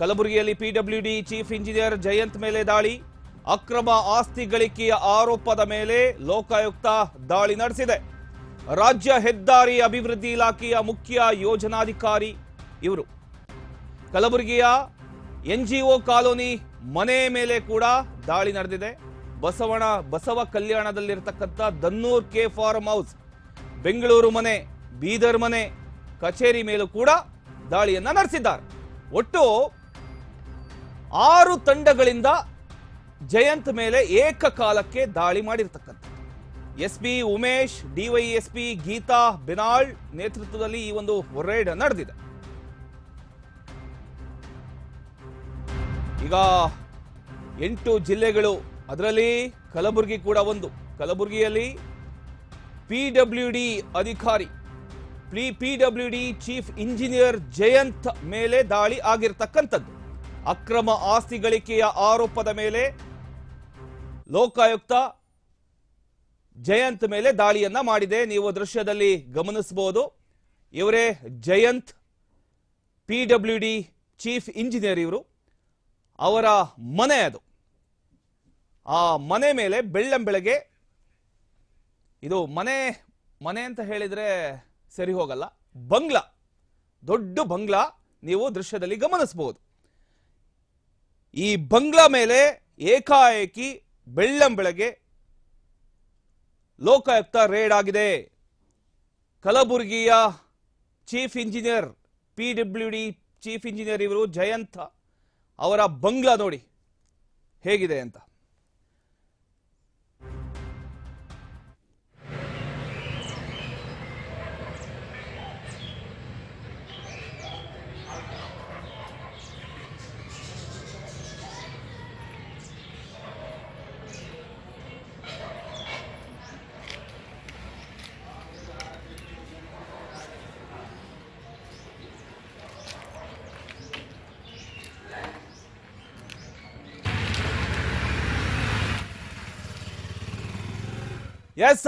ಕಲಬುರಗಿಯಲ್ಲಿ PWD chief engineer Jayant ಮೇಲೆ ದಾಳಿ. ಅಕ್ರಮ ಆಸ್ತಿ ಗಳಿಕೆಯ ಆರೋಪದ ಮೇಲೆ ಲೋಕಾಯುಕ್ತ ದಾಳಿ ನಡೆಸಿದೆ. ರಾಜ್ಯ ಹೆದ್ದಾರಿ ಅಭಿವೃದ್ಧಿ ಇಲಾಖೆಯ ಮುಖ್ಯ ಯೋಜನಾಧಿಕಾರಿ ಇವರು. ಕಲಬುರಗಿಯ ಎನ್ಜಿಒ ಕಾಲೋನಿ ಮನೆ ಮೇಲೆ ಕೂಡ ದಾಳಿ ನಡೆದಿದೆ. ಬಸವಣ ಬಸವ ಕಲ್ಯಾಣದಲ್ಲಿರತಕ್ಕಂಥ Dannur K farm house, Bengaluru ಮನೆ, ಬೀದರ್ ಮನೆ ಕಚೇರಿ ಮೇಲೂ ಕೂಡ ದಾಳಿಯನ್ನು ನಡೆಸಿದ್ದಾರೆ. ಒಟ್ಟು ಆರು ತಂಡಗಳಿಂದ ಜಯಂತ್ ಮೇಲೆ ಏಕಕಾಲಕ್ಕೆ ದಾಳಿ ಮಾಡಿರ್ತಕ್ಕಂಥ S P, Umesh DYSP Geetha, Binal ನೇತೃತ್ವದಲ್ಲಿ ಈ ಒಂದು ರೇಡ್ ನಡೆದಿದೆ. ಈಗ ಎಂಟು ಜಿಲ್ಲೆಗಳು, ಅದರಲ್ಲಿ ಕಲಬುರಗಿ ಕೂಡ ಒಂದು. ಕಲಬುರಗಿಯಲ್ಲಿ ಪಿ ಡಬ್ಲ್ಯೂ ಡಿ ಅಧಿಕಾರಿ P W D chief engineer Jayanth ಮೇಲೆ ದಾಳಿ ಆಗಿರ್ತಕ್ಕಂಥದ್ದು. ಅಕ್ರಮ ಆಸ್ತಿ ಗಳಿಕೆಯ ಆರೋಪದ ಮೇಲೆ ಲೋಕಾಯುಕ್ತ ಜಯಂತ್ ಮೇಲೆ ದಾಳಿಯನ್ನ ಮಾಡಿದೆ. ನೀವು ದೃಶ್ಯದಲ್ಲಿ ಗಮನಿಸಬಹುದು. ಇವರೇ Jayant, P W D chief engineer ಇವರು. ಅವರ ಮನೆ ಅದು. ಆ ಮನೆ ಮೇಲೆ ಬೆಳ್ಳಂ ಬೆಳಗ್ಗೆ, ಇದು ಮನೆ ಮನೆ ಅಂತ ಹೇಳಿದ್ರೆ ಸರಿ ಹೋಗಲ್ಲ, ಬಂಗ್ಲಾ, ದೊಡ್ಡ ಬಂಗ್ಲಾ ನೀವು ದೃಶ್ಯದಲ್ಲಿ ಗಮನಿಸಬಹುದು. ಈ ಬಂಗ್ಲಾ ಮೇಲೆ ಏಕಾಏಕಿ ಬೆಳ್ಳಂಬೆಳಗ್ಗೆ ಲೋಕಾಯುಕ್ತ ರೇಡ್ ಆಗಿದೆ. ಕಲಬುರಗಿಯ chief engineer, P W D chief engineer ಇವರು ಜಯಂತ ಅವರ ಬಂಗ್ಲಾ ನೋಡಿ ಹೇಗಿದೆ ಅಂತ. ಎಸ್